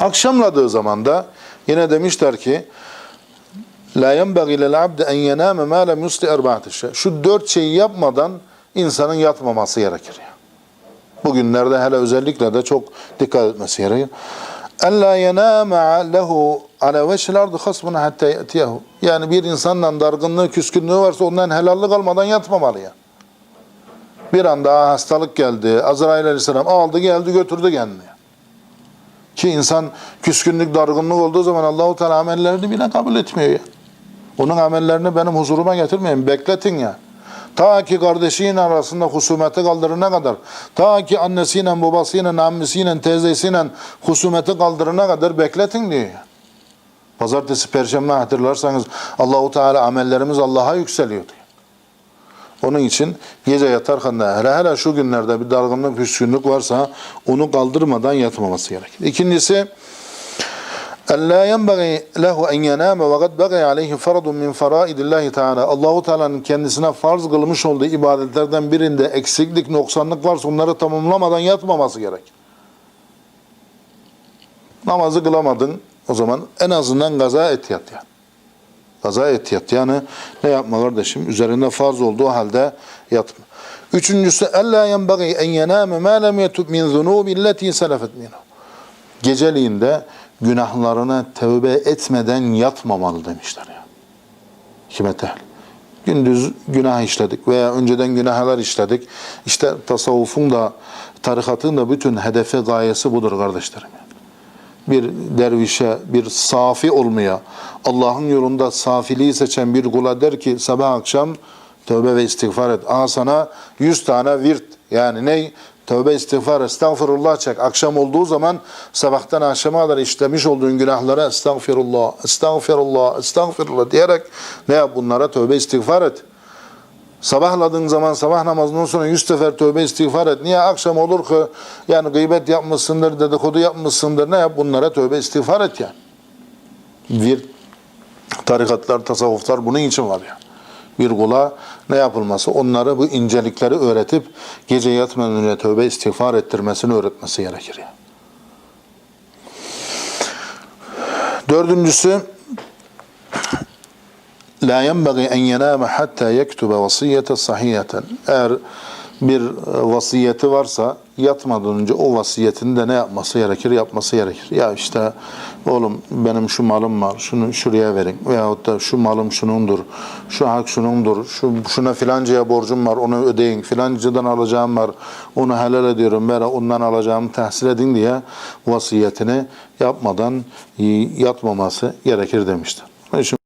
Akşamladığı zaman da yine demişler ki La yenbaghi lil abdi en yename ma lem yusli erba'ate şey. Şu dört şeyi yapmadan insanın yatmaması gerekir. Bugünlerde hele özellikle de çok dikkat etmesi gerekir. En la yename lehu ala veçhil ardı hasbun hatta yetiyehu. Yani bir insanla dargınlığı, küskünlüğü varsa ondan helallik almadan yatmamalı ya. Bir anda hastalık geldi. Azrail aleyhisselam aldı geldi götürdü kendini. Ki insan küskünlük, dargınlık olduğu zaman Allahu Teala amellerini bile kabul etmiyor ya. Onun amellerini benim huzuruma getirmeyin, bekletin ya. Ta ki kardeşiyle arasında husumeti kaldırana kadar, ta ki annesiyle, babasıyla, ammisiyle, teyzesiyle husumeti kaldırana kadar bekletin diyor. Pazartesi, perşembe hatırlarsanız Allahu Teala amellerimiz Allah'a yükseliyor diyor. Onun için gece yatarken de hele hele şu günlerde bir dargınlık, küskünlük varsa onu kaldırmadan yatmaması gerekir. İkincisi اَلَّا يَنْبَغِي لَهُ اَنْ يَنَامَ وَقَدْ بَغَيْ عَلَيْهِ فَرَضٌ مِنْ فَرَائِدِ اللّٰهِ Teala Allahu Teala'nın kendisine farz kılmış olduğu ibadetlerden birinde eksiklik, noksanlık varsa onları tamamlamadan yatmaması gerekir. Namazı kılamadın o zaman en azından gaza et yat yani. Kaza et yat. Yani ne yapma kardeşim? Üzerinde farz olduğu halde yatma. Üçüncüsü ella yenbagi en yename ma lem yetub min zunubi illeti selefet minhu. Geceliğinde günahlarına tövbe etmeden yatmamalı demişler ya. Hikmet ehli. Gündüz günah işledik veya önceden günahlar işledik. İşte tasavvufun da tarikatın da bütün hedefi gayesi budur kardeşlerim. Bir dervişe, bir safi olmaya, Allah'ın yolunda safiliği seçen bir kula der ki sabah akşam tövbe ve istiğfar et. Aha sana 100 tane virt yani ne? Tövbe istiğfar, estağfurullah çek. Akşam olduğu zaman sabahtan akşama kadar işlemiş olduğun günahlara estağfirullah, estağfirullah, estağfirullah diyerek ne yap bunlara tövbe istiğfar et. Sabahladığın zaman sabah namazından sonra yüz sefer tövbe istiğfar et. Niye akşam olur ki yani gıybet yapmışsındır, dedikodu yapmışsındır. Ne yap? Bunlara tövbe istiğfar et yani. Bir tarikatlar, tasavvuflar bunun için var yani. Bir kula ne yapılması? Onlara bu incelikleri öğretip gece yatmadan önce tövbe istiğfar ettirmesini öğretmesi gerekir yani. Dördüncüsü La yenbaghi en yename hatta yektube vasiyete sahiyeten. Eğer bir e, vasiyeti varsa yatmadan önce o vasiyetini de ne yapması gerekir? Yapması gerekir. Ya işte oğlum benim şu malım var, şunu şuraya verin. Veyahut da şu malım şunundur, şu hak şunundur, şu, şuna filancaya borcum var, onu ödeyin. Filancıdan alacağım var, onu helal ediyorum, ver ondan alacağımı tahsil edin diye vasiyetini yapmadan yatmaması gerekir demiştir. İçin